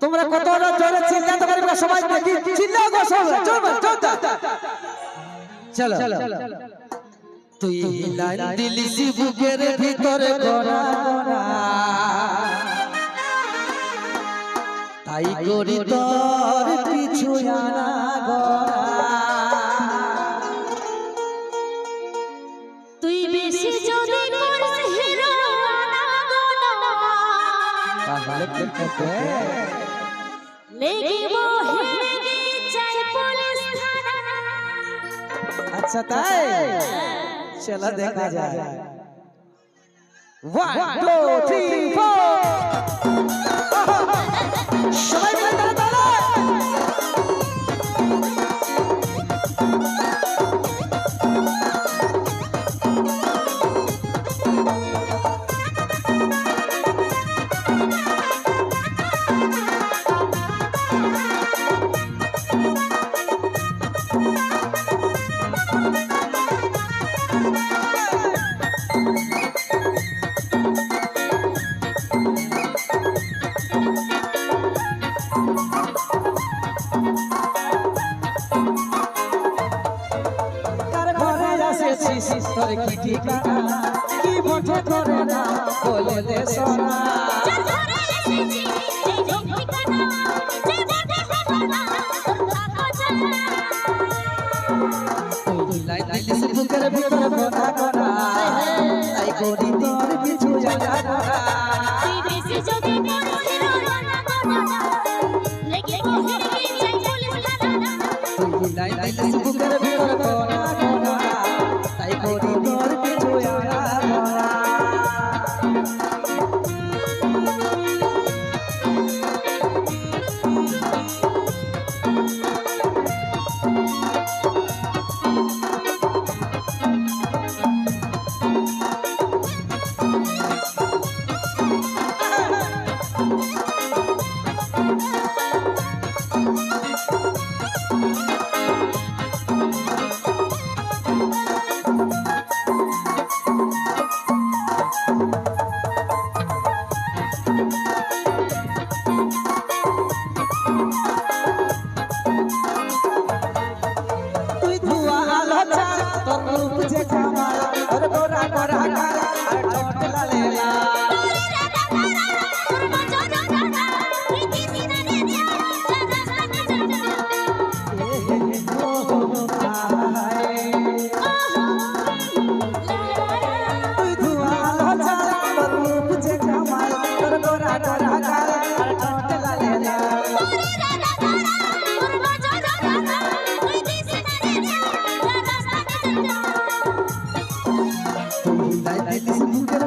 তোমরা কত জোরে চিল্লাতে পারবে সবাই দেখি। চিল্লাও গো চলো চলো তুই লাইন বুকের ভিতরে তাই করি তোর পিছু আনা গোনা তাহলে কি করতে লেগিব হেগে চাই পুলিশ থানা আচ্ছা তাই? চলো দেখা যায়। সবাই মিলে তোর কি ঠিকানা কি বটে করে না বলে দে সোনা বুকের ভিতর গোনা গোনা তাই করি তোর কিছু জানা না তুই বেশি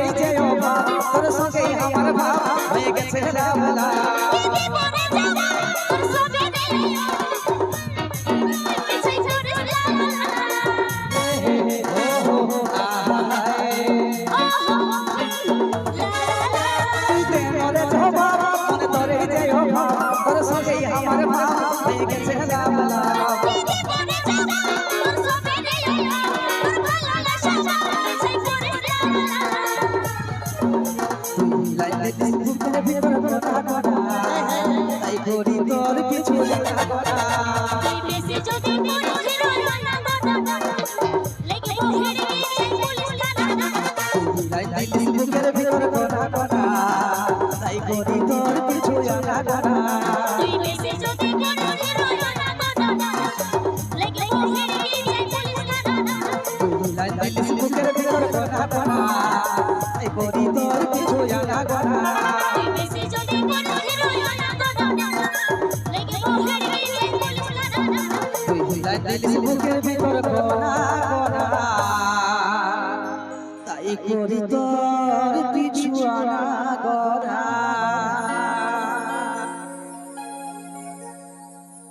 মনে করে যে অভাব তোর সঙ্গে আমার ভাব হয়ে গেছে লাভলা আমার ভাব দিস বুকের ভিতর গোনা গোনা তাই করি তোর কিছু জানা গোনা যদি কোনো হিরো না বাবা লেগে হেরে বুকের ভিতর কোনা কোনা তাই করি তোর পিছু আনা গড়া